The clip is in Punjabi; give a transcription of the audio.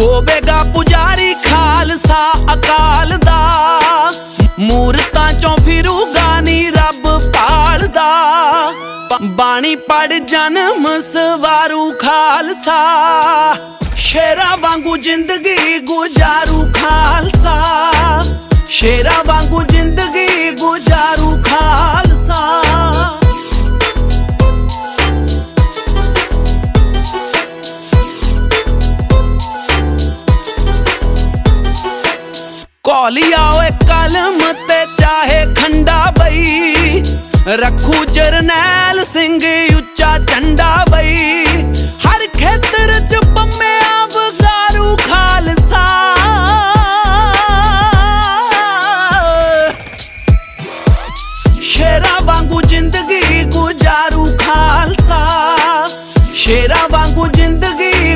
ਹੋਵੇਗਾ ਪੁਜਾਰੀ ਖਾਲਸਾ ਅਕਾਲ ਦਾ। ਮੂਰਤਾਂ ਚੋਂ ਫਿਰੂਗਾ ਨੀ ਰੱਬ ਪਾਲਦਾ। ਬਾਣੀ ਪੜ ਜਨਮ ਸਵਾਰੂ ਖਾਲਸਾ। ਸ਼ੇਰਾਂ ਵਾਂਗੂ ਜ਼ਿੰਦਗੀ ਗੁਜ਼ਾਰੂ ਖਾਲਸਾ। ਸ਼ੇਰਾਂ ਵਾਂਗੂ ਜ਼ਿੰਦਗੀ ਗੁਜ਼ਾਰੂ ਕੌਲੀਆ ਓਏ ਕਲਮ ਤੇ ਚਾਹੇ ਖੰਡਾ ਬਈ। ਰੱਖੂ ਜਰਨੈਲ ਸਿੰਘ ਉੱਚਾ ਚੰਡਾ ਬਈ। ਹਰ ਖੇਤਰ ਚ ਪੰਮਿਆ ਬਗਾਰੂ ਖਾਲਸਾ। ਸ਼ੇਰਾ ਵਾਂਗੂ ਜ਼ਿੰਦਗੀ ਗੁਜ਼ਾਰੂ ਖਾਲਸਾ। ਸ਼ੇਰਾ ਵਾਂਗੂ ਜ਼ਿੰਦਗੀ